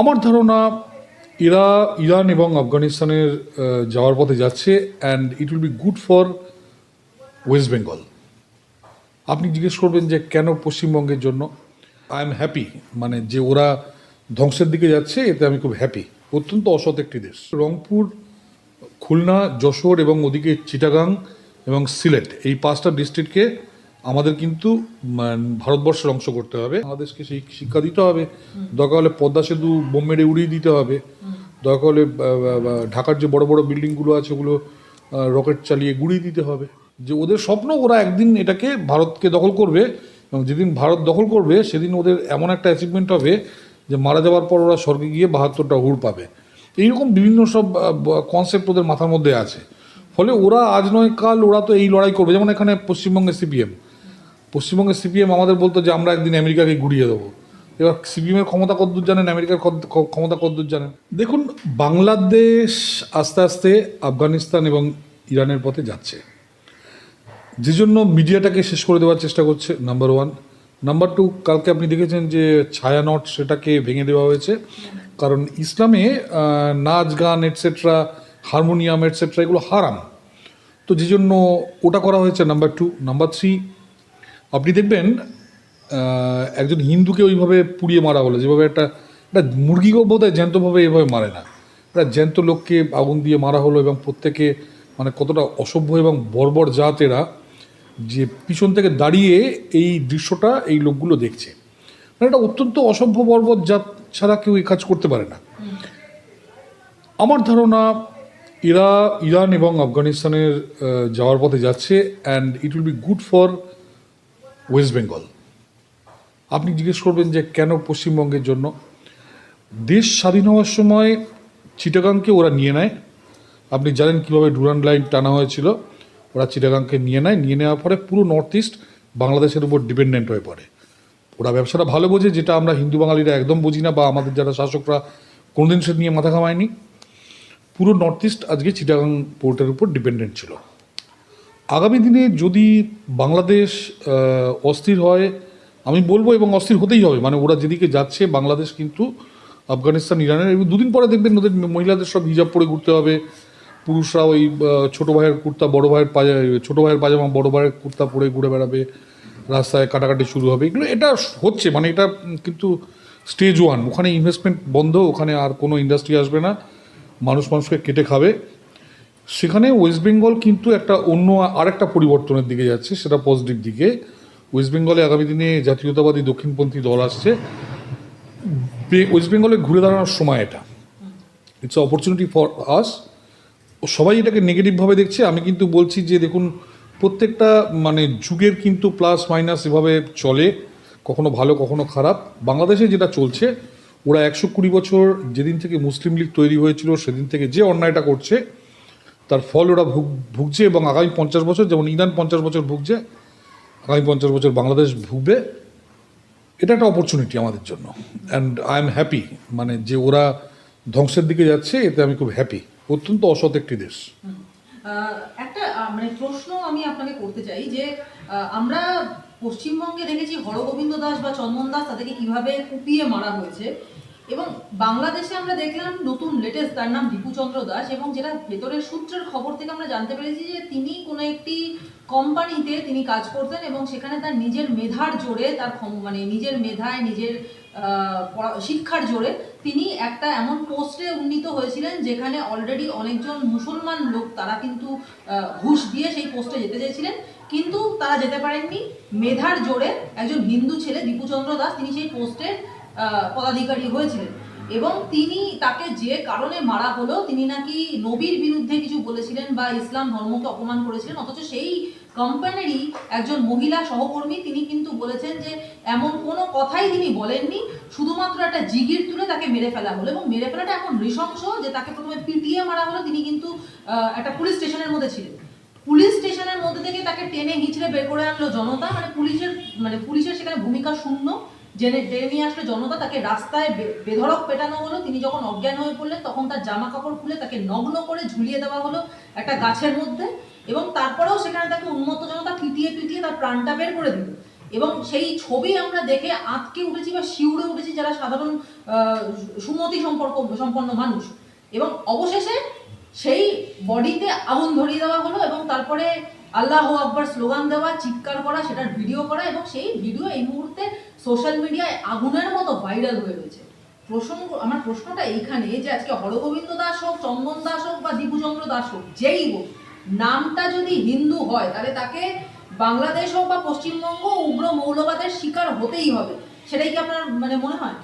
আমার ধারণা এরা ইরান এবং আফগানিস্তানের যাওয়ার পথে যাচ্ছে and it will be good for West Bengal আপনি জিজ্ঞেস করবেন যে কেন পশ্চিমবঙ্গের জন্য? আই এম হ্যাপি মানে যে ওরা ধ্বংসের দিকে যাচ্ছে, এতে আমি খুব হ্যাপি অত্যন্ত অসৎ একটি দেশ। রংপুর, খুলনা, যশোর এবং ওদিকে চিটাগাং এবং সিলেট, এই পাঁচটা ডিস্ট্রিক্টকে আমাদের কিন্তু ভারতবর্ষের অংশ করতে হবে। বাংলাদেশকে সেই শিক্ষা দিতে হবে। দরকার হলে পদ্মা সেতু বোম মেরে উড়িয়ে দিতে হবে। দরকার হলে ঢাকার যে বড় বড় বিল্ডিংগুলো আছে ওগুলো রকেট চালিয়ে গুড়িয়ে দিতে হবে। যে ওদের স্বপ্ন ওরা একদিন এটাকে ভারতকে দখল করবে। এবং যেদিন ভারত দখল করবে সেদিন ওদের এমন একটা অ্যাচিভমেন্ট হবে যে মারা যাওয়ার পর ওরা স্বর্গে গিয়ে বাহাত্তরটা হুড় পাবে। এইরকম বিভিন্ন সব কনসেপ্ট ওদের মাথার মধ্যে আছে। ফলে ওরা আজ নয় কাল ওরা তো এই লড়াই করবে। যেমন এখানে পশ্চিমবঙ্গে সিপিএম পশ্চিমবঙ্গের সিপিএম আমাদের বলতো যে, আমরা একদিন আমেরিকাকে ঘুরিয়ে দেবো। এবার সিপিএমের ক্ষমতা কদ্দূর জানেন? আমেরিকার ক্ষমতা কদ্দূর জানেন? দেখুন, বাংলাদেশ আস্তে আস্তে আফগানিস্তান এবং ইরানের পথে যাচ্ছে। যে জন্য মিডিয়াটাকে শেষ করে দেওয়ার চেষ্টা করছে, নাম্বার ওয়ান। নাম্বার টু, কালকে আপনি দেখেছেন যে, ছায়া নট সেটাকে ভেঙে দেওয়া হয়েছে। কারণ ইসলামে নাচ, গান এটসেট্রা হারমোনিয়াম এটসেট্রা এগুলো হারাম। তো যে জন্য ওটা করা হয়েছে, নাম্বার টু। নাম্বার থ্রি আপনি দেখবেন একজন হিন্দুকে ওইভাবে পুড়িয়ে মারা হলো, যেভাবে একটা একটা মুরগিকেও বোধ হয় জ্যান্তভাবে এভাবে মারে না। একটা জ্যান্ত লোককে আগুন দিয়ে মারা হলো এবং প্রত্যেকে মানে কতটা অসভ্য এবং বর্বর জাত এরা যে পিছন থেকে দাঁড়িয়ে এই দৃশ্যটা এই লোকগুলো দেখছে। মানে এটা অত্যন্ত অসভ্য, বর্বর জাত ছাড়া কেউ এই কাজ করতে পারে না। আমার ধারণা, এরা ইরান এবং আফগানিস্তানের যাওয়ার পথে যাচ্ছে and it will be good for West Bengal আপনি জিজ্ঞেস করবেন যে কেন পশ্চিমবঙ্গের জন্য? দেশ স্বাধীন হওয়ার সময় চিটাগাংকে ওরা নিয়ে নেয়। আপনি জানেন কীভাবে ডুরান লাইন টানা হয়েছিল? ওরা চিটাগাংকে নিয়ে নেয়। নিয়ে নেওয়ার পরে পুরো নর্থ ইস্ট বাংলাদেশের উপর ডিপেন্ডেন্ট হয়ে পড়ে। ওরা ব্যবসাটা ভালো বোঝে, যেটা আমরা হিন্দু বাঙালিরা একদম বুঝি না বা আমাদের যারা শাসকরা কোনোদিন সে নিয়ে মাথা ঘামায়নি। পুরো নর্থ ইস্ট আজকে চিটাগাং পোর্টের উপর ডিপেন্ডেন্ট ছিল। আগামী দিনে যদি বাংলাদেশ অস্থির হয়, আমি বলব এবং অস্থির হতেই হবে। মানে ওরা যেদিকে যাচ্ছে, বাংলাদেশ কিন্তু আফগানিস্তান, ইরানের, এবং দুদিন পরে দেখবেন ওদের মহিলাদের সব হিজাব পরে ঘুরতে হবে। পুরুষরা ওই ছোট ভাইয়ের কুর্তা, বড় ভাইয়ের পাজা, ছোটো ভাইয়ের পাজামা, বড় ভাইয়ের কুর্তা পরে ঘুরে বেড়াবে। রাস্তায় কাটাকাটি শুরু হবে। এগুলো, এটা হচ্ছে মানে এটা কিন্তু স্টেজ ওয়ান ওখানে ইনভেস্টমেন্ট বন্ধ, ওখানে আর কোনো ইন্ডাস্ট্রি আসবে না। মানুষ মানুষকে কেটে খাবে। সেখানে ওয়েস্ট বেঙ্গল কিন্তু একটা অন্য আরেকটা পরিবর্তনের দিকে যাচ্ছে, সেটা পজিটিভ দিকে। ওয়েস্ট বেঙ্গলে আগামী দিনে জাতীয়তাবাদী দক্ষিণপন্থী দল আসছে। ওয়েস্ট বেঙ্গলে ঘুরে দাঁড়ানোর সময় এটা। ইটস অপরচুনিটি ফর আস সবাই এটাকে নেগেটিভভাবে দেখছে। আমি কিন্তু বলছি যে, দেখুন, প্রত্যেকটা মানে যুগের কিন্তু প্লাস মাইনাস এভাবে চলে, কখনো ভালো, কখনো খারাপ। বাংলাদেশে যেটা চলছে, ওরা একশো কুড়ি বছর যেদিন থেকে মুসলিম লীগ তৈরি হয়েছিল, সেদিন থেকে যে অন্যায়টা করছে তার ফল ওরা ভুগ, ভুগছে এবং আগামী পঞ্চাশ বছর, যেমন ইরান পঞ্চাশ বছর ভুগছে, আগামী পঞ্চাশ বছর বাংলাদেশ ভুগবে, এটা একটা অপরচুনিটি আমাদের জন্য। অ্যান্ড আই এম হ্যাপি মানে যে ওরা ধ্বংসের দিকে যাচ্ছে, এতে আমি খুব হ্যাপি অত্যন্ত অসৎ একটি দেশ। একটা মানে প্রশ্ন আমি আপনাকে করতে চাই যে আমরা পশ্চিমবঙ্গে দেখেছি হরগোবিন্দ দাস বা চন্দন দাস তাদেরকে কীভাবে কুপিয়ে মারা হয়েছে। এবং বাংলাদেশে আমরা দেখলাম নতুন লেটেস্ট তার নাম রিপুচন্দ্র দাস এবং যেটা ভেতরের সূত্রের খবর থেকে আমরা জানতে পেরেছি যে তিনি কোনো একটি কোম্পানিতে তিনি কাজ করতেন এবং সেখানে তার নিজের মেধার জোরে, তার মানে নিজের মেধায়, নিজের শিক্ষার জোরে তিনি একটা এমন পোস্টে উন্নীত হয়েছিলেন যেখানে অলরেডি অনেকজন মুসলমান লোক তারা কিন্তু ঘুষ দিয়ে সেই পোস্টে যেতে চেয়েছিলেন। কিন্তু তারা যেতে পারেননি। মেধার জোরে একজন হিন্দু ছেলে দীপুচন্দ্র দাস তিনি সেই পোস্টের পদাধিকারী হয়েছিলেন। এবং তিনি তাকে যে কারণে মারা হলো, তিনি নাকি নবীর বিরুদ্ধে কিছু বলেছিলেন বা ইসলাম ধর্মকে অপমান করেছিলেন, অথচ সেই কোম্পানিরই একজন মহিলা সহকর্মী তিনি কিন্তু বলেছেন যে, এমন কোনো কথাই তিনি বলেননি, শুধুমাত্র একটা জিগির তুলে তাকে মেরে ফেলা হলো। এবং মেরে ফেলাটা এখন নৃশংস যে তাকে প্রথমে পিটিয়ে মারা হলো, তিনি কিন্তু একটা পুলিশ স্টেশনের মধ্যে ছিলেন। পুলিশ স্টেশনের মধ্যে থেকে তাকে টেনে হিঁচড়ে বের করে আনলো জনতা। মানে পুলিশের মানে পুলিশের সেখানে ভূমিকা শূন্য। জেনে টেনে নিয়ে আসলো জনতা তাকে রাস্তায় বেধড়ক পেটানো হলো। তিনি যখন অজ্ঞান হয়ে পড়লেন, তখন তার জামা কাপড় খুলে তাকে নগ্ন করে ঝুলিয়ে দেওয়া হলো একটা গাছের মধ্যে এবং তারপরেও সেখানে তাকে উন্মত্ত জনতা পিটিয়ে পিটিয়ে তার প্রাণটা বের করে দিল। এবং সেই ছবি আমরা দেখে আঁতকে উঠেছি বা শিউরে উঠেছি যারা সাধারণ সুমতি সম্পর্ক, সম্পন্ন মানুষ। এবং অবশেষে সেই বডিতে আগুন ধরিয়ে দেওয়া হলো এবং তারপরে আল্লাহ আকবর স্লোগান দেওয়া, চিৎকার করা, সেটার ভিডিও করা এবং সেই ভিডিও এই মুহূর্তে সোশ্যাল মিডিয়ায় আগুনের মতো ভাইরাল হয়ে রয়েছে। প্রসঙ্গ, আমার প্রশ্নটা এইখানে যে আজকে হরগোবিন্দ দাস হোক, চন্দন দাস হোক বা দীপুচন্দ্র দাস হোক, যেই হোক, নামটা যদি হিন্দু হয়, তাহলে তাকে বাংলাদেশ হোক বা পশ্চিমবঙ্গ, উগ্র মৌলবাদের শিকার হতেই হবে। সেটাই কি আপনার মানে মনে হয়?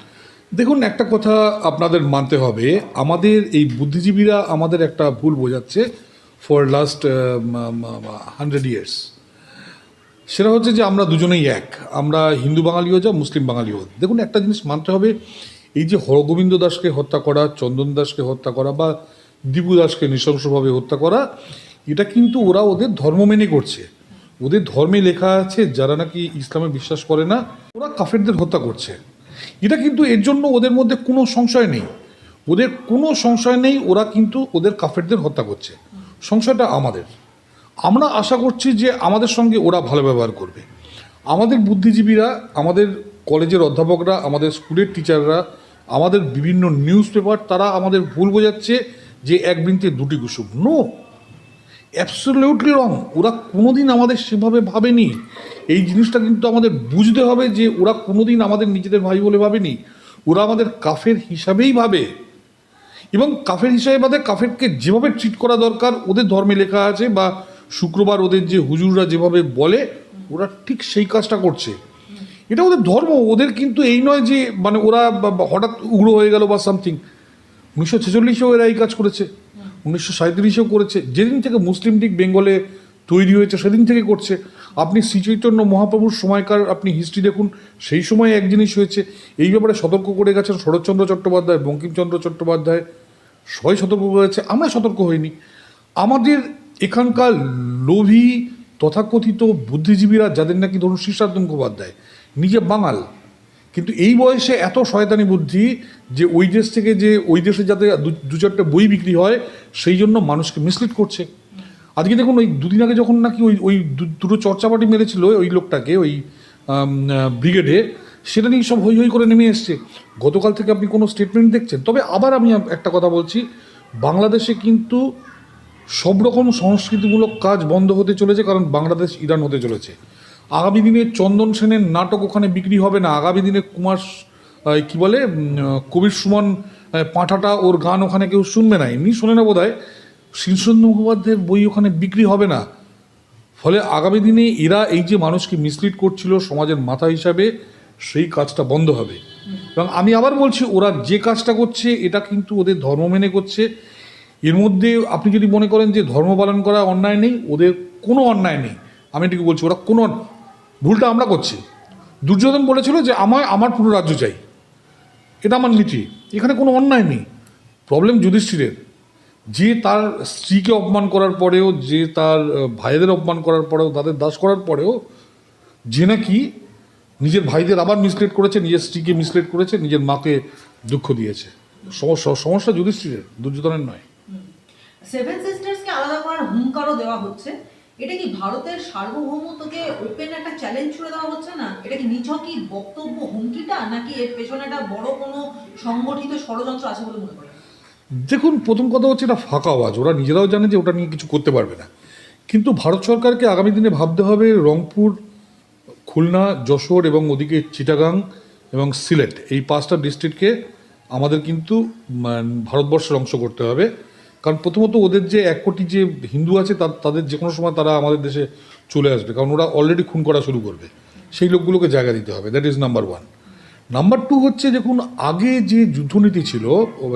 দেখুন, একটা কথা আপনাদের মানতে হবে। আমাদের এই বুদ্ধিজীবীরা আমাদের একটা ভুল বোঝাচ্ছে ফর লাস্ট হান্ড্রেড ইয়ার্স সেটা হচ্ছে যে আমরা দুজনেই এক। আমরা হিন্দু বাঙালিও যা, মুসলিম বাঙালিও। দেখুন, একটা জিনিস মানতে হবে, এই যে হরগোবিন্দ দাসকে হত্যা করা, চন্দন দাসকে হত্যা করা বা দীপু দাসকে নৃশংসভাবে হত্যা করা, এটা কিন্তু ওরা ওদের ধর্ম মেনে করছে। ওদের ধর্মে লেখা আছে, যারা নাকি ইসলামে বিশ্বাস করে না, ওরা কাফেরদের হত্যা করছে। এটা কিন্তু এর জন্য ওদের মধ্যে কোনো সংশয় নেই। ওদের কোনো সংশয় নেই, ওরা কিন্তু ওদের কাফেরদের হত্যা করছে। সংশয়টা আমাদের। আমরা আশা করছি যে আমাদের সঙ্গে ওরা ভালো ব্যবহার করবে। আমাদের বুদ্ধিজীবীরা, আমাদের কলেজের অধ্যাপকরা, আমাদের স্কুলের টিচাররা, আমাদের বিভিন্ন নিউজ পেপার, তারা আমাদের ভুল বোঝাচ্ছে যে এক বৃন্তে দুটি কুসুম। নো! অ্যাবসলিউটলি রং ওরা কোনোদিন আমাদের সেভাবে ভাবেনি। এই জিনিসটা কিন্তু আমাদের বুঝতে হবে যে ওরা কোনোদিন আমাদের নিজেদের ভাই বলে ভাবেনি। ওরা আমাদের কাফের হিসাবেই ভাবে। এবং কাফের হিসাবে বাদে কাফেরকে যেভাবে ট্রিট করা দরকার, ওদের ধর্মে লেখা আছে বা শুক্রবার ওদের যে হুজুররা যেভাবে বলে, ওরা ঠিক সেই কাজটা করছে। এটা ওদের ধর্ম, ওদের কিন্তু এই নয় যে মানে ওরা হঠাৎ উগ্র হয়ে গেল বা সামথিং উনিশশো ছেচল্লিশেও এরা এই কাজ করেছে। উনিশশো সাঁত্রিশেও করেছে। যেদিন থেকে মুসলিম লীগ বেঙ্গলে তৈরি হয়েছে, সেদিন থেকে করছে। আপনি শ্রীচৈতন্য মহাপ্রভুর সময়কার আপনি হিস্ট্রি দেখুন, সেই সময় এক জিনিস হয়েছে। এই ব্যাপারে সতর্ক করে গেছেন শরৎচন্দ্র চট্টোপাধ্যায়, বঙ্কিমচন্দ্র চট্টোপাধ্যায়। সবাই সতর্ক করেছে, আমরা সতর্ক হইনি। আমাদের এখানকার লোভী তথাকথিত বুদ্ধিজীবীরা যাদের নাকি ধরুন শীর্ষার্থ মুখোপাধ্যায় নিজে বাঙাল। কিন্তু এই বয়সে এত শয়তানি বুদ্ধি যে ওই দেশ থেকে যে ওই দেশে যাতে দু- চারটে বই বিক্রি হয়, সেই জন্য মানুষকে মিসলিড করছে। আজকে দেখুন ওই দুদিন আগে যখন নাকি ওই ওই দুটো চর্চাপাটি মেরেছিল ওই লোকটাকে, ওই ব্রিগেডে, সেটা নিয়ে সব হই হই করে নেমে এসছে। গতকাল থেকে আপনি কোনো স্টেটমেন্ট দেখছেন? তবে আবার আমি একটা কথা বলছি, বাংলাদেশে কিন্তু সব রকম সংস্কৃতিমূলক কাজ বন্ধ হতে চলেছে, কারণ বাংলাদেশ ইরান হতে চলেছে। আগামী দিনে চন্দন সেনের নাটক ওখানে বিক্রি হবে না। আগামী দিনে কুমার কি বলে কবির সুমন পাঁঠাটা ওর গান ওখানে কেউ শুনবে না। এমনি শোনে না বোধ হয় শীর্ষেন্দ্র মুখোপাধ্যায়ের বই ওখানে বিক্রি হবে না। ফলে আগামী দিনে এরা এই যে মানুষকে মিসলিড করছিল সমাজের মাথা হিসাবে, সেই কাজটা বন্ধ হবে। এবং আমি আবার বলছি, ওরা যে কাজটা করছে, এটা কিন্তু ওদের ধর্ম মেনে করছে। এর মধ্যে আপনি যদি মনে করেন যে ধর্ম পালন করা অন্যায় নেই, ওদের কোনো অন্যায় নেই। আমি এটুকু বলছি, ওরা কোনো ভুলটা আমরা করছি। দুর্যোধন বলেছিল যে আমায় আমার পুরো রাজ্য চাই। এটা আমার নীতি। এখানে কোনো অন্যায় নেই। প্রবলেম যুধিষ্ঠিরের। যে তার স্ত্রীকে অপমান করার পরেও, যে তার ভাইদের অপমান করার পরেও, তাদের দাস করার পরেও, যে নাকি নিজের ভাইদের আবার মিসলেট করেছে, নিজের স্ত্রীকে মিসলেট করেছে, নিজের মাকে দুঃখ দিয়েছে। সমস্যা সমস্যা যুধিষ্ঠিরের, দুর্যোধনের নয়। সেভেন সিস্টার্সকে আলাদা করার হুঙ্কারও দেওয়া হচ্ছে। এটা কি ভারতের সার্বভৌমত্বকে ওপেন একটা চ্যালেঞ্জ ছুড়ে দেওয়া হচ্ছে না? এটা কি নিছকই বক্তব্য হুমকিটা? নাকি এর পেছনে একটা বড় কোনো সংগঠিত ষড়যন্ত্র আছে বলে মনে করেন? দেখুন, প্রথম কথা হচ্ছে এটা ফাঁকা আওয়াজ। ওরা নিজেরাও জানে যে ওটা নিয়ে কিছু করতে পারবে না। কিন্তু ভারত সরকারকে আগামী দিনে ভাবতে হবে রংপুর, খুলনা, যশোর এবং ওদিকে চিটাগাং এবং সিলেট, এই পাঁচটা ডিস্ট্রিক্টকে আমাদের কিন্তু ভারতবর্ষের অংশ করতে হবে। কারণ প্রথমত ওদের যে এক কোটি যে হিন্দু আছে তাদের যে কোনো সময় তারা আমাদের দেশে চলে আসবে। কারণ ওরা অলরেডি খুন করা শুরু করবে। সেই লোকগুলোকে জায়গা দিতে হবে। That is number one number two হচ্ছে দেখুন, আগে যে যুদ্ধনীতি ছিল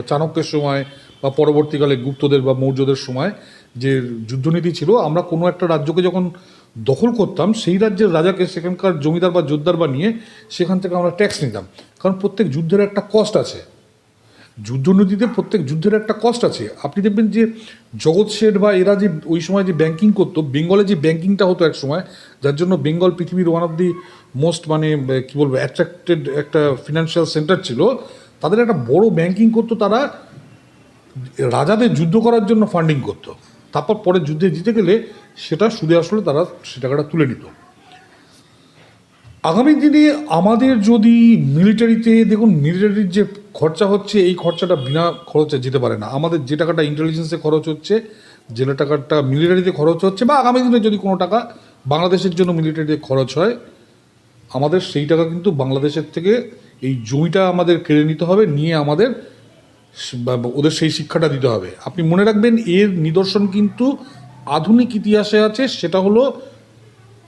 চাণক্যের সময় বা পরবর্তীকালে গুপ্তদের বা মৌর্যদের সময় যে যুদ্ধনীতি ছিল, আমরা কোনো একটা রাজ্যকে যখন দখল করতাম, সেই রাজ্যের রাজাকে সেখানকার জমিদার বা জোরদার বা নিয়ে সেখান থেকে আমরা ট্যাক্স নিতাম। কারণ প্রত্যেক যুদ্ধের একটা কস্ট আছে। যুদ্ধনীতিতে প্রত্যেক যুদ্ধের একটা কস্ট আছে। আপনি দেখবেন যে জগৎ শেঠ বা এরা যে ওই সময় যে ব্যাংকিং করতো বেঙ্গলে যে ব্যাংকিংটা হতো এক সময়, যার জন্য বেঙ্গল পৃথিবীর ওয়ান অফ দি মোস্ট মানে কী বলব অ্যাট্রাক্টেড একটা ফিনান্সিয়াল সেন্টার ছিল। তাদের একটা বড় ব্যাংকিং করতো তারা, রাজাদের যুদ্ধ করার জন্য ফান্ডিং করতো। তারপর পরে যুদ্ধে জিতে গেলে সেটা সুদে আসলে তারা সে টাকাটা তুলে নিত। আগামী দিনে আমাদের যদি মিলিটারিতে, দেখুন, মিলিটারির যে খরচা হচ্ছে, এই খরচাটা বিনা খরচে যেতে পারে না। আমাদের যে টাকাটা ইন্টেলিজেন্সে খরচ হচ্ছে, যে টাকাটা মিলিটারিতে খরচ হচ্ছে, বা আগামী দিনে যদি কোনো টাকা বাংলাদেশের জন্য মিলিটারিতে খরচ হয়, আমাদের সেই টাকা কিন্তু বাংলাদেশের থেকে এই জমিটা আমাদের কেড়ে নিতে হবে, নিয়ে আমাদের ওদের সেই শিক্ষাটা দিতে হবে। আপনি মনে রাখবেন, এর নিদর্শন কিন্তু আধুনিক ইতিহাসে আছে, সেটা হলো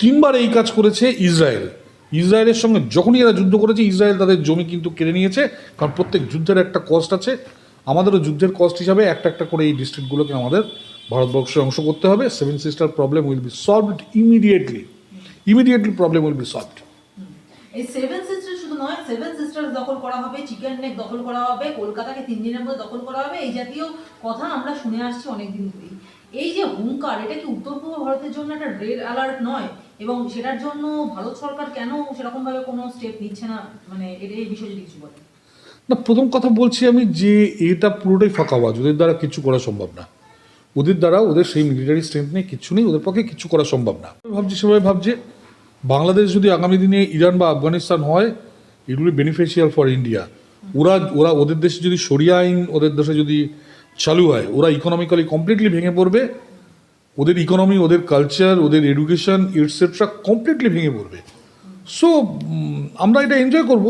তিনবার এই কাজ করেছে ইসরায়েল। ইসরায়েলের সঙ্গে যখনই এরা যুদ্ধ করেছে, ইসরায়েল তাদের জমি কিন্তু কেড়ে নিয়েছে। কারণ প্রত্যেক যুদ্ধের একটা কস্ট আছে। আমাদেরও যুদ্ধের কস্ট হিসাবে একটা একটা করে এই ডিস্ট্রিক্টগুলোকে আমাদের ভারতবর্ষে অংশ করতে হবে। Seven sister problem will be solved immediately immediately problem will be solved এই সেভেন শুধু নয় সেভেন দখল করা হবে চিকেন নেক দখল করা হবে, কলকাতাকে তিন দিনের মধ্যে দখল করা হবে, এই জাতীয় কথা আমরা শুনে আসছি অনেকদিন ধরেই। এই যে হুঙ্কার, এটা কি উত্তর পূর্ব ভারতের জন্য একটা রেড অ্যালার্ট নয়? এবং সেটার জন্য ভারত সরকার কেন সেরকম ভাবে কোনো স্টেপ নিচ্ছে না? মানে এটা এই বিষয়ে কিছু বলেন। না, প্রথম কথা বলছি আমি যে এটা পুরোটাই ফাঁকা আওয়াজ, ওদের দ্বারা কিছু করা সম্ভব না। ওদের দ্বারা ওদের সেই মিলিটারি স্ট্রেংথ নেই কিছু নেই, ওদের পক্ষে কিছু করা সম্ভব না। ভাবছি সবাই ভাবছে, বাংলাদেশ যদি আগামী দিনে ইরান বা আফগানিস্তান হয় it will beneficial for India ওরা ওরা ওদের দেশে যদি সরিয়া আইন, ওদের দেশে যদি চালু হয়। ওরা ইকোনমিক্যালি কমপ্লিটলি ভেঙে পড়বে। ওদের ইকোনমি ওদের কালচার ওদের এডুকেশন ইটসেট্রা কমপ্লিটলি ভেঙে পড়বে। সো আমরা এটা এনজয় করব।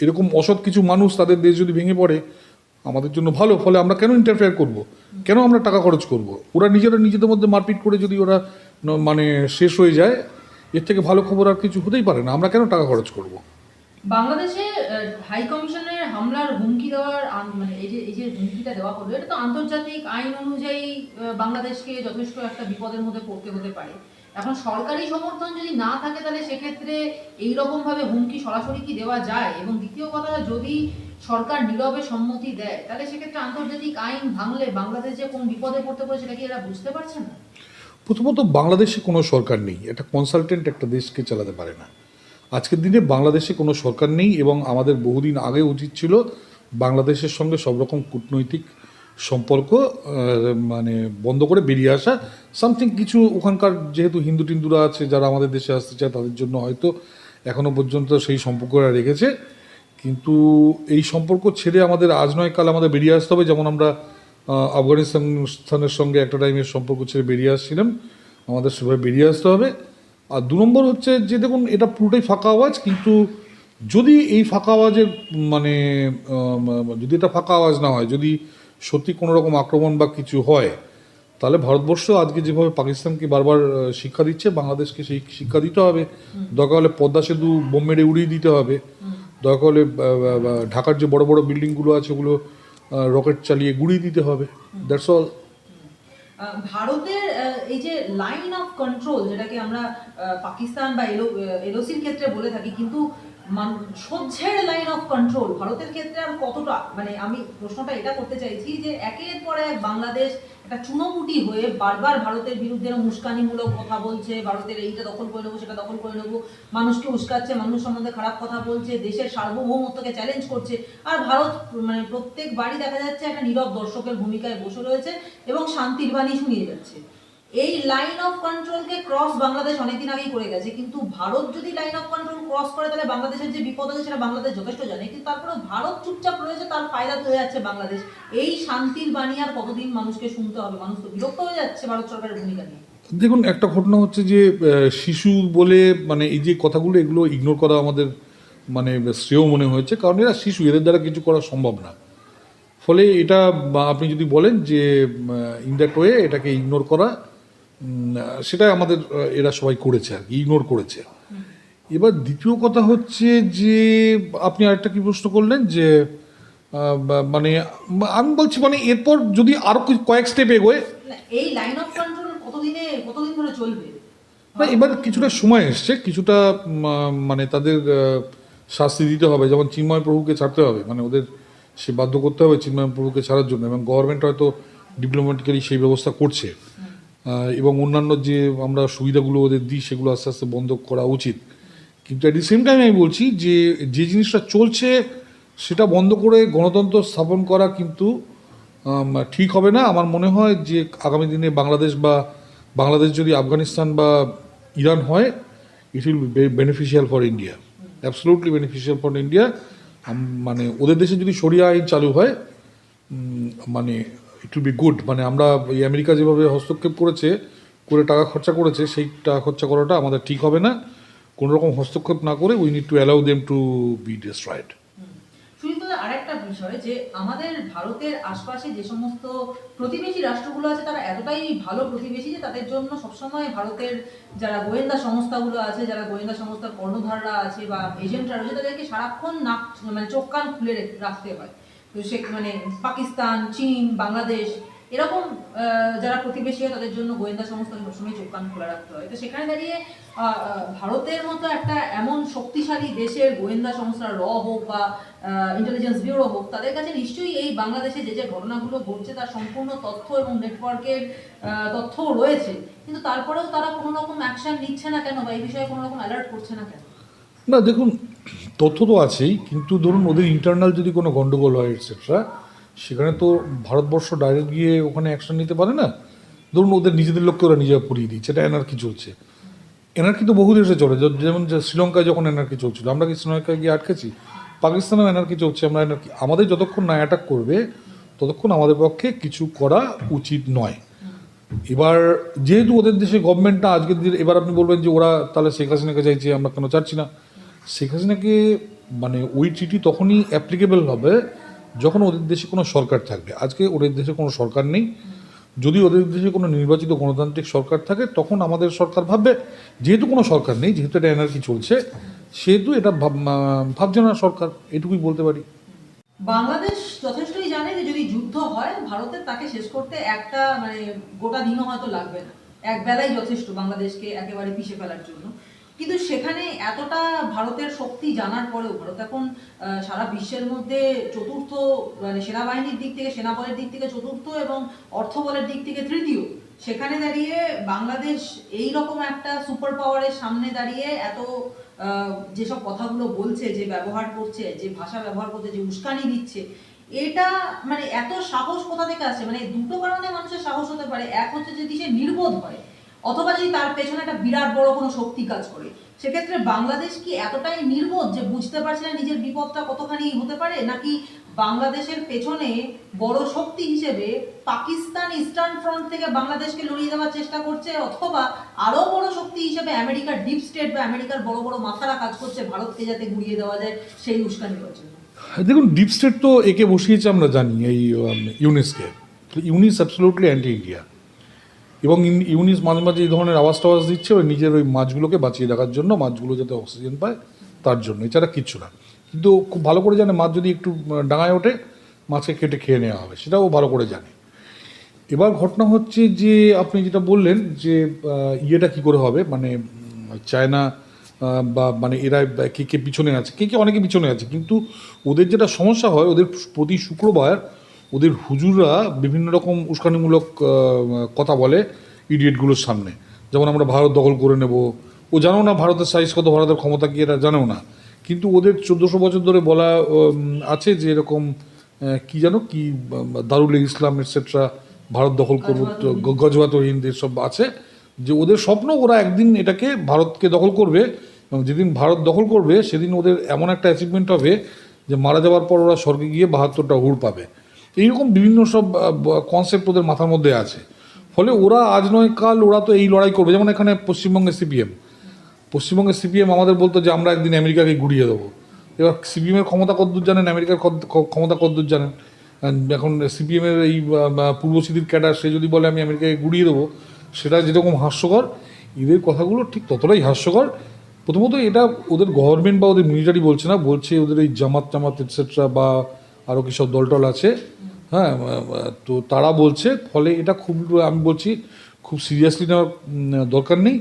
এরকম অসৎ কিছু মানুষ তাদের দেশ যদি ভেঙে পড়ে, আমাদের জন্য ভালো। ফলে আমরা কেন ইন্টারফেয়ার করব? কেন আমরা টাকা খরচ করব? ওরা নিজেরা নিজেদের মধ্যে মারপিট করে যদি ওরা মানে শেষ হয়ে যায়, এর থেকে ভালো খবর আর কিছু হতেই পারে না। আমরা কেন টাকা খরচ করব? বাংলাদেশে হাই কমিশনের হামলার হুমকি দেওয়ার মানে এই যে এই যে হুমকিটা দেওয়া হলো, এটা তো আন্তর্জাতিক আইন অনুযায়ী বাংলাদেশকে যথেষ্ট একটা বিপদের মধ্যে পড়তে হতে পারে। এখন সরকারি সমর্থন যদি না থাকে, তাহলে সেক্ষেত্রে এই রকম ভাবে হুমকি সরাসরি কি দেওয়া যায়? এবং দ্বিতীয় কথা যদি সরকার নীরবে সম্মতি দেয়, তাহলে সেক্ষেত্রে আন্তর্জাতিক আইন ভাঙলে বাংলাদেশ যে কোন বিপদে পড়তে পারে সেটা কি এরা বুঝতে পারছে না? প্রথমত, বাংলাদেশে কোনো সরকার নেই। এটা কনসালটেন্ট একটা দেশকে চালাতে পারে না। আজকের দিনে বাংলাদেশে কোনো সরকার নেই এবং আমাদের বহুদিন আগে উচিত ছিল বাংলাদেশের সঙ্গে সব রকম কূটনৈতিক সম্পর্ক মানে বন্ধ করে বেরিয়ে আসা সামথিং কিছু ওখানকার যেহেতু হিন্দু টিন্দুরা আছে যারা আমাদের দেশে আসতে চায় তাদের জন্য হয়তো এখনও পর্যন্ত সেই সম্পর্কটা রেখেছে। কিন্তু এই সম্পর্ক ছেড়ে আমাদের আজ নয় কাল আমাদের বেরিয়ে আসতে হবে। যেমন আমরা আহ, আফগানিস্তান স্থানের সঙ্গে একটা টাইমের সম্পর্ক ছেড়ে বেরিয়ে আসছিলাম। আমাদের সেভাবে বেরিয়ে আসতে হবে। আর দু নম্বর হচ্ছে যে দেখুন এটা পুরোটাই ফাঁকা আওয়াজ কিন্তু যদি এই ফাঁকা আওয়াজের মানে যদি এটা ফাঁকা আওয়াজ না হয় যদি সত্যি কোনো রকম আক্রমণ বা কিছু হয় তাহলে ভারতবর্ষ আজকে যেভাবে পাকিস্তানকে বারবার শিক্ষা দিচ্ছে বাংলাদেশকে সেই শিক্ষা দিতে হবে। দরকার হলে পদ্মা সেতু বোম মেরে উড়িয়ে দিতে হবে। দরকার হলে ঢাকার যে বড় বড় বিল্ডিংগুলো আছে ওগুলো রকেট চালিয়ে গুড়িয়ে দিতে হবে। দ্যাটস অল ভারতের এই যে লাইন অফ কন্ট্রোল যেটাকে আমরা পাকিস্তান বা এলো ক্ষেত্রে বলে থাকি, কিন্তু সহ্যের লাইন অফ কন্ট্রোল ভারতের ক্ষেত্রে আর কতটা? মানে আমি প্রশ্নটা এটা করতে চাইছি যে একের পর এক বাংলাদেশ একটা চুনোপুটি হয়ে বারবার ভারতের বিরুদ্ধে মুস্কানিমূলক কথা বলছে, ভারতের এইটা দখল করে নেব, সেটা দখল করে নেব, মানুষকে উস্কাচ্ছে, মানুষ সম্বন্ধে খারাপ কথা বলছে, দেশের সার্বভৌমত্বকে চ্যালেঞ্জ করছে। আর ভারত মানে প্রত্যেক বাড়ি দেখা যাচ্ছে একটা নীরব দর্শকের ভূমিকায় বসে রয়েছে এবং শান্তির বাণী শুনিয়ে যাচ্ছে। এই লাইন অফ কন্ট্রোলকে ক্রস বাংলাদেশ অনেকদিন আগেই করে গেছে, কিন্তু ভারত যদি লাইন অফ কন্ট্রোল ক্রস করে, তাহলে বাংলাদেশের যে বিপদ আছে সেটা বাংলাদেশ যথেষ্ট জানে। কিন্তু তারপরে ভারত চুপচাপ রয়েছে, তার ফায়দা হয়ে যাচ্ছে বাংলাদেশ। এই শান্তির বাণী আর কতদিন মানুষকে শুনতে হবে? মানুষ তো বিরক্ত হয়ে যাচ্ছে ভারত সরকারের ভূমিকা নিয়ে। দেখুন, একটা ঘটনা হচ্ছে যে শিশু বলে মানে এই যে কথাগুলো, এগুলো ইগনোর করা আমাদের মানে শ্রেয় মনে হয়েছে। কারণ এরা শিশু, এদের দ্বারা কিছু করা সম্ভব না। ফলে এটা আপনি যদি বলেন যে ইন দ্যাট ওয়ে এটাকে ইগনোর করা সেটা আমাদের এরা সবাই করেছে আর কি ইগনোর করেছে। এবার দ্বিতীয় কথা হচ্ছে যে আপনি আরেকটা কি প্রশ্ন করলেন যে মানে আমি বলছি মানে এরপর যদি আরও কয়েক স্টেপ এগোয়। এই লাইন অফ কন্ট্রোল কতদিনে কতদিন ধরে চলবে? না এবার কিছুটা সময় এসছে কিছুটা মানে তাদের শাস্তি দিতে হবে। যেমন চিন্ময় প্রভুকে ছাড়তে হবে মানে ওদের সে বাধ্য করতে হবে চিন্ময় প্রভুকে ছাড়ার জন্য এবং গভর্নমেন্ট হয়তো ডিপ্লোম্যাটিক্যালি সেই ব্যবস্থা করছে। এবং অন্যান্য যে আমরা সুবিধাগুলো ওদের দিই, সেগুলো আস্তে আস্তে বন্ধ করা উচিত। কিন্তু অ্যাট দি সেম টাইম আমি বলছি যে যে জিনিসটা চলছে, সেটা বন্ধ করে গণতন্ত্র স্থাপন করা কিন্তু ঠিক হবে না। আমার মনে হয় যে আগামী দিনে বাংলাদেশ বা বাংলাদেশ যদি আফগানিস্তান বা ইরান হয় it will beneficial for India absolutely beneficial for India মানে ওদের দেশে যদি সরিয়া আইন চালু হয় মানে ইট উইল বি গুড মানে আমরা এই আমেরিকা যেভাবে হস্তক্ষেপ করেছে, করে টাকা খরচা করেছে, সেই টাকা খরচা করাটা আমাদের ঠিক হবে না। কোনো রকম হস্তক্ষেপ না করে we need to allow them to be destroyed আরেকটা বিষয় যে আমাদের ভারতের আশপাশে যে সমস্ত প্রতিবেশী রাষ্ট্রগুলো আছে, তারা এতটাই ভালো প্রতিবেশী যে তাদের জন্য সবসময় ভারতের যারা গোয়েন্দা সংস্থাগুলো আছে, যারা গোয়েন্দা সংস্থার কর্ণধাররা আছে বা এজেন্টরা রয়েছে, তাদেরকে সারাক্ষণ নাক মানে চোখ কান খুলে রেখ- রাখতে হয়। সে মানে পাকিস্তান, চীন, বাংলাদেশ, এরকম যারা প্রতিবেশী হয় তাদের জন্য গোয়েন্দা সংস্থা সবসময় চোখ কান খোলা রাখতে হয়। তো সেখানে দাঁড়িয়ে ভারতের মতো একটা এমন শক্তিশালী দেশের গোয়েন্দা সংস্থা র হোক বা ইন্টেলিজেন্স ব্যুরো হোক, তাদের কাছে নিশ্চয়ই এই বাংলাদেশে যে যে ঘটনাগুলো ঘটছে তার সম্পূর্ণ তথ্য এবং নেটওয়ার্কের তথ্যও রয়েছে। কিন্তু তারপরেও তারা কোনো রকম অ্যাকশন নিচ্ছে না কেন বা এই বিষয়ে কোনো রকম অ্যালার্ট করছে না কেন? না, দেখুন তথ্য তো আছেই, কিন্তু ধরুন ওদের ইন্টারনাল যদি কোনো গন্ডগোল হয় এটসেট্রা সেখানে তো ভারতবর্ষ ডাইরেক্ট গিয়ে ওখানে অ্যাকশন নিতে পারে না। ধরুন ওদের নিজেদের লোককে ওরা নিজেরা পুড়িয়ে দিচ্ছে এটা এনার্কি চলছে। এনার্কি তো বহু দেশে চলে, যেমন শ্রীলঙ্কায় যখন এনার্কি চলছিল, আমরা কি শ্রীলঙ্কায় গিয়ে আটকেছি? পাকিস্তানেও এনার্কি চলছে, আমরা এনার্কি আমাদের যতক্ষণ না অ্যাটাক করবে, ততক্ষণ আমাদের পক্ষে কিছু করা উচিত নয়। এবার যেহেতু ওদের দেশে গভর্নমেন্টটা আজকের দিন এবার আপনি বলবেন যে ওরা তাহলে শেখ হাসিনাকে চাইছে, আমরা কেন চাচ্ছি না? শেখ হাসিনাকে মানে ওই চিঠি তখনই অ্যাপ্লিকেবল হবে যখন ওদের দেশে কোনো সরকার থাকবে। আজকে ওদের দেশে কোনো সরকার নেই। যদি ওদের দেশে কোনো নির্বাচিত গণতান্ত্রিক সরকার থাকে, তখন আমাদের সরকার ভাববে, যেহেতু কোনো সরকার নেই, যেহেতু এটা এনার্জি চলছে, সেহেতু এটা ভাবছে না সরকার। এটুকুই বলতে পারি। বাংলাদেশ যথেষ্টই জানে যে যদি যুদ্ধ হয় ভারতের তাকে শেষ করতে একটা মানে গোটা দিনও হয়তো লাগবে না। এক বেলাই যথেষ্ট বাংলাদেশকে একেবারে পিষে ফেলার জন্য। কিন্তু সেখানে এতটা ভারতের শক্তি জানার পরেও, ভারত এখন সারা বিশ্বের মধ্যে চতুর্থ মানে সেনাবাহিনীর দিক থেকে, সেনাবলের দিক থেকে চতুর্থ এবং অর্থবলের দিক থেকে তৃতীয়। সেখানে দাঁড়িয়ে বাংলাদেশ এই রকম একটা সুপার পাওয়ারের সামনে দাঁড়িয়ে এত যেসব কথাগুলো বলছে, যে ব্যবহার করছে, যে ভাষা ব্যবহার করছে, যে উস্কানি দিচ্ছে, এটা মানে এত সাহস কোথা থেকে আসে মানে দুটো কারণে মানুষের সাহস হতে পারে। এক হচ্ছে যদি সে নির্বোধ হয় অথবা যদি তার পেছনে একটা বিরাট বড় কোনো শক্তি কাজ করে, সেক্ষেত্রে বাংলাদেশ কি এতটাই নির্বোধ যে বুঝতে পারছে না নিজের বিপদটা কতখানি হতে পারে? নাকি বাংলাদেশের পেছনে বড় শক্তি হিসেবে পাকিস্তান ইস্টার্ন ফ্রন্ট থেকে বাংলাদেশকে লড়িয়ে দেওয়ার চেষ্টা করছে, অথবা আরও বড় শক্তি হিসেবে আমেরিকার ডিপ স্টেট বা আমেরিকার বড় বড় মাথারা কাজ করছে, ভারতকে যাতে গুড়িয়ে দেওয়া যায় সেই উস্কানি জন্য? দেখুন, ডিপ স্টেট তো একে বসিয়েছে আমরা জানি এই ইউনিসকে ইউনিস অ্যাবসলুটলি অ্যান্টি ইন্ডিয়া এবং ইউনিস মাঝে মাঝে এই ধরনের আওয়াজ টাওয়াজ দিচ্ছে, ওই নিজের ওই মাছগুলোকে বাঁচিয়ে রাখার জন্য মাছগুলো যাতে অক্সিজেন পায় তার জন্য। এছাড়া কিচ্ছু না। কিন্তু খুব ভালো করে জানে, মাছ যদি একটু ডাঙায় ওঠে, মাছকে কেটে খেয়ে নেওয়া হবে। সেটাও ভালো করে জানে। এবার ঘটনা হচ্ছে যে, আপনি যেটা বললেন যে ইয়েটা কি করে হবে? মানে চায়না বা মানে এরা কে কে পিছনে আছে? কে কে অনেকে পিছনে আছে? কিন্তু ওদের যেটা সমস্যা হয়, ওদের প্রতি শুক্রবার ওদের হুজুররা বিভিন্ন রকম উস্কানিমূলক কথা বলে ইডিয়েটগুলোর সামনে। যেমন আমরা ভারত দখল করে নেব। ও জানো না ভারতের সাইজ কত ভারতের ক্ষমতা কি এরা জানেও না। কিন্তু ওদের চোদ্দোশো বছর ধরে বলা আছে যে এরকম কি জানো কি দারুল ইসলাম এটসেট্রা ভারত দখল করব তো গ- গজওয়াত হিন্দ এসব আছে। যে ওদের স্বপ্ন ওরা একদিন এটাকে ভারতকে দখল করবে। এবং যেদিন ভারত দখল করবে সেদিন ওদের এমন একটা অ্যাচিভমেন্ট হবে যে মারা যাওয়ার পর ওরা স্বর্গে গিয়ে বাহাত্তরটা হুড় পাবে। এইরকম বিভিন্ন সব কনসেপ্ট ওদের মাথার মধ্যে আছে। ফলে ওরা আজ নয়, কাল ওরা তো এই লড়াই করবে। যেমন এখানে পশ্চিমবঙ্গে সিপিএম। পশ্চিমবঙ্গের সিপিএম আমাদের বলতো যে, আমরা একদিন আমেরিকাকে গুড়িয়ে দেবো। এবার সিপিএমের ক্ষমতা কদ্দূর জানেন? আমেরিকার ক্ষমতা কদ্দূর জানেন? এখন সিপিএমের এই পূর্ব পূর্বসিদ্ধির ক্যাডার, সে যদি বলে, আমি আমেরিকাকে গুড়িয়ে দেবো, সেটা যেরকম হাস্যকর, এদের কথাগুলো ঠিক ততটাই হাস্যকর। প্রথমত এটা ওদের গভর্নমেন্ট বা ওদের মিলিটারি বলছে না, বলছে ওদের এই জামাত টামাত এটসেট্রা বা আরও কী সব দলটল আছে। হ্যাঁ তো তারা বলছে, ফলে এটা খুব, আমি বলছি, খুব সিরিয়াসলি নেওয়ার দরকার নেই।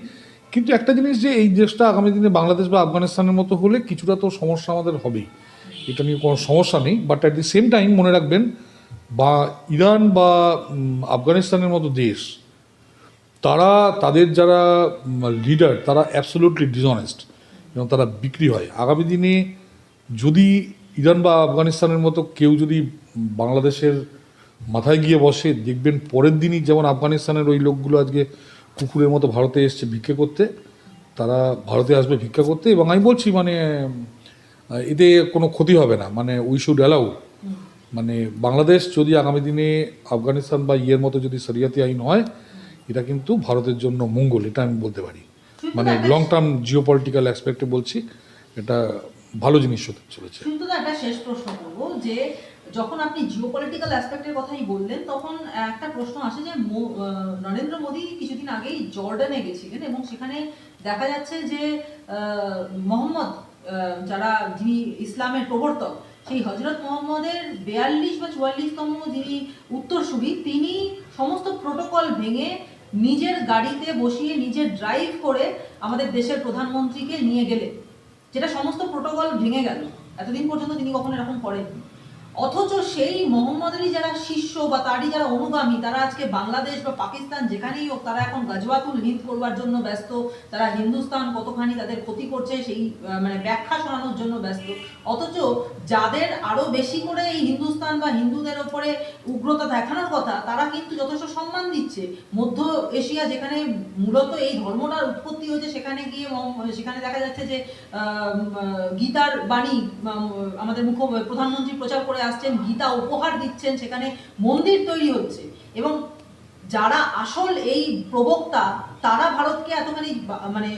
কিন্তু একটা জিনিস যে এই দেশটা আগামী দিনে বাংলাদেশ বা আফগানিস্তানের মতো হলে কিছুটা তো সমস্যা আমাদের হবেই। এটা নিয়ে কোনো সমস্যা নেই but at the same time মনে রাখবেন, বা ইরান বা আফগানিস্তানের মতো দেশ, তারা, তাদের যারা লিডার তারা অ্যাবসোলুটলি ডিসঅনেস্ট এবং তারা বিক্রি হয়। আগামী দিনে যদি ইরান বা আফগানিস্তানের মতো কেউ যদি বাংলাদেশের মাথায় গিয়ে বসে দেখবেন পরের দিনই যেমন আফগানিস্তানের ওই লোকগুলো আজকে কুকুরের মতো ভারতে এসছে ভিক্ষে করতে তারা ভারতে আসবে ভিক্ষা করতে এবং আমি বলছি মানে এতে কোনো ক্ষতি হবে না মানে উই শুড অ্যালাউ মানে বাংলাদেশ যদি আগামী দিনে আফগানিস্তান বা ইয়ের মতো যদি শরিয়াতি আইন হয় এটা কিন্তু ভারতের জন্য মঙ্গল এটা আমি বলতে পারি। মানে লং টার্ম জিও পলিটিক্যাল অ্যাসপেক্টে বলছি এটা ভালো জিনিস হতে চলেছে। শেষ প্রশ্ন করব যে যখন আপনি জিওপলিটিক্যাল অ্যাসপেক্টের কথাই বললেন, তখন একটা প্রশ্ন আসে যে নরেন্দ্র মোদী কিছুদিন আগেই জর্ডানে গেছিলেন এবং সেখানে দেখা যাচ্ছে যে মোহাম্মদ যারা যিনি ইসলামের প্রবর্তক, সেই হজরত মোহাম্মদের বেয়াল্লিশ বা চুয়াল্লিশতম যিনি উত্তরসূরি, তিনি সমস্ত প্রোটোকল ভেঙে নিজের গাড়িতে বসিয়ে নিজের ড্রাইভ করে আমাদের দেশের প্রধানমন্ত্রীকে নিয়ে গেলেন, যেটা সমস্ত প্রোটোকল ভেঙে গেল। এতদিন পর্যন্ত তিনি কখনো এরকম করেননি। অথচ সেই মোহাম্মদেরই যারা শিষ্য বা তারই যারা অনুগামী, তারা আজকে বাংলাদেশ বা পাকিস্তান যেখানেই হোক, তারা এখন গাজওয়াতুল হিন্দ করবার জন্য ব্যস্ত, তারা হিন্দুস্তান কতখানি তাদের ক্ষতি করছে সেই মানে ব্যাখ্যা শোনানোর জন্য ব্যস্ত। অথচ যাদের আরও বেশি করে এই হিন্দুস্তান বা হিন্দুদের ওপরে উগ্রতা দেখানোর কথা, তারা কিন্তু যথেষ্ট সম্মান দিচ্ছে। মধ্য এশিয়া যেখানে মূলত এই ধর্মটার উৎপত্তি হয়েছে, সেখানে গিয়ে সেখানে দেখা যাচ্ছে যে গীতার বাণী আমাদের মুখ্য প্রধানমন্ত্রী প্রচার করে আসছেন, গীতা উপহার দিচ্ছেন, সেখানে মন্দির তৈরি হচ্ছে। এবং যারা আসল এই প্রবক্তা, তারা ভারতকে এতখানি মানে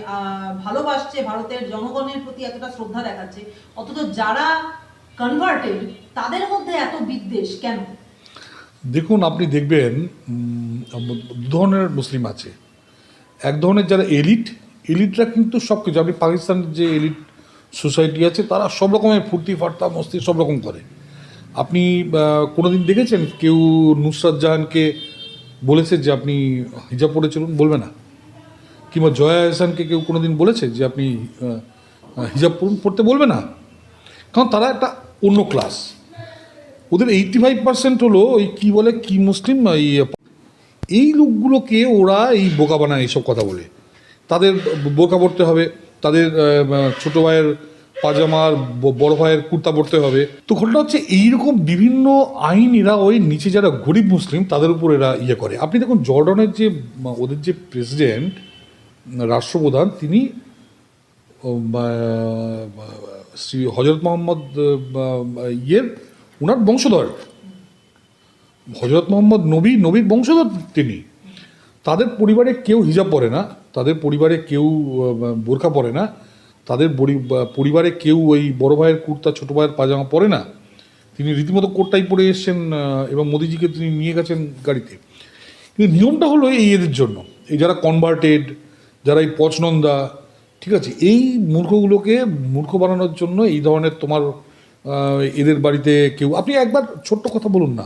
ভালোবাসছে, ভারতের জনগণের প্রতি এতটা শ্রদ্ধা দেখাচ্ছে। অথচ যারা কনভার্টেড তাদের মধ্যে এত বিদ্বেষ কেন? দেখুন, আপনি দেখবেন দু ধরনের মুসলিম আছে। এক ধরনের যারা এলিট এলিটরা কিন্তু সব কিছু আপনি পাকিস্তানের যে এলিট সোসাইটি আছে, তারা সব রকমের ফুর্তি, ফার্তা, মস্তি সব রকম করে। আপনি আহ, কোনোদিন দেখেছেন কেউ নুসরাত জাহানকে বলেছে যে আপনি হিজাব পরে চলুন? বলবে না। কিংবা জয়া এহসানকে কেউ কোনোদিন বলেছে যে আপনি হিজাব পরুন পড়তে বলবে না? কারণ তারা একটা অন্য ক্লাস ওদের এইটটি ফাইভ পার্সেন্ট হলো ওই কী বলে কি মুসলিম এই এই লোকগুলোকে ওরা এই বোকা বানায় এইসব কথা বলে। তাদের বোকা পড়তে হবে তাদের ছোটো ভাইয়ের পাজামার বড় ভাইয়ের কুর্তা পড়তে হবে। তো ঘটনা হচ্ছে এইরকম বিভিন্ন আইন এরা ওই নিচে যারা গরিব মুসলিম, তাদের উপর এরা ইয়ে করে। আপনি দেখুন, জর্ডনের যে ওদের যে প্রেসিডেন্ট, রাষ্ট্রপ্রধান, তিনি শ্রী হজরত মোহাম্মদ ইয়ের ওনার বংশধর। হজরত মোহাম্মদ নবী, নবীর বংশধর তিনি। তাদের পরিবারে কেউ হিজাব পরে না, তাদের পরিবারে কেউ বোরখা পরে না। তাদের পরিবারে কেউ ওই বড় ভাইয়ের কুর্তা, ছোট ভাইয়ের পাজামা পরে না। তিনি রীতিমতো কোটটাই পরে এসছেন এবং মোদিজিকে তিনি নিয়ে গেছেন গাড়িতে। কিন্তু নিয়মটা হলো এই এদের জন্য। এই যারা কনভার্টেড যারা এই পচনন্দা, ঠিক আছে? এই মূর্খগুলোকে মূর্খ বানানোর জন্য এই ধরনের তোমার এদের বাড়িতে কেউ, আপনি একবার ছোট্ট কথা বলুন না।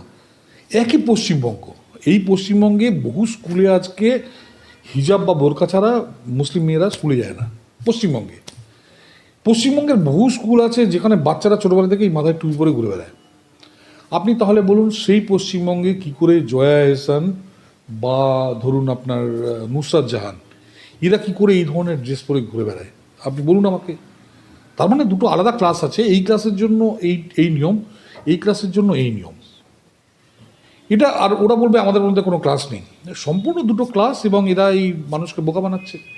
একই পশ্চিমবঙ্গ। এই পশ্চিমবঙ্গে বহু স্কুলে আজকে হিজাব বা বোরকা ছাড়া মুসলিম মেয়েরা স্কুলে যায় না। পশ্চিমবঙ্গে। পশ্চিমবঙ্গের বহু স্কুল আছে যেখানে বাচ্চারা ছোটোবেলা থেকেই মাথায় টুপি পরে ঘুরে বেড়ায়। আপনি তাহলে বলুন, সেই পশ্চিমবঙ্গে কি করে জয়া এহসান বা ধরুন আপনার নুসরাত জাহান, এরা কি করে এই ধরনের ড্রেস পরে ঘুরে বেড়ায়? আপনি বলুন আমাকে। তার মানে দুটো আলাদা ক্লাস আছে, এই ক্লাসের জন্য এই এই নিয়ম, এই ক্লাসের জন্য এই নিয়ম। এটা আর ওরা বলবে আমাদের মধ্যে কোনো ক্লাস নেই। সম্পূর্ণ দুটো ক্লাস এবং এরা এই মানুষকে বোকা বানাচ্ছে।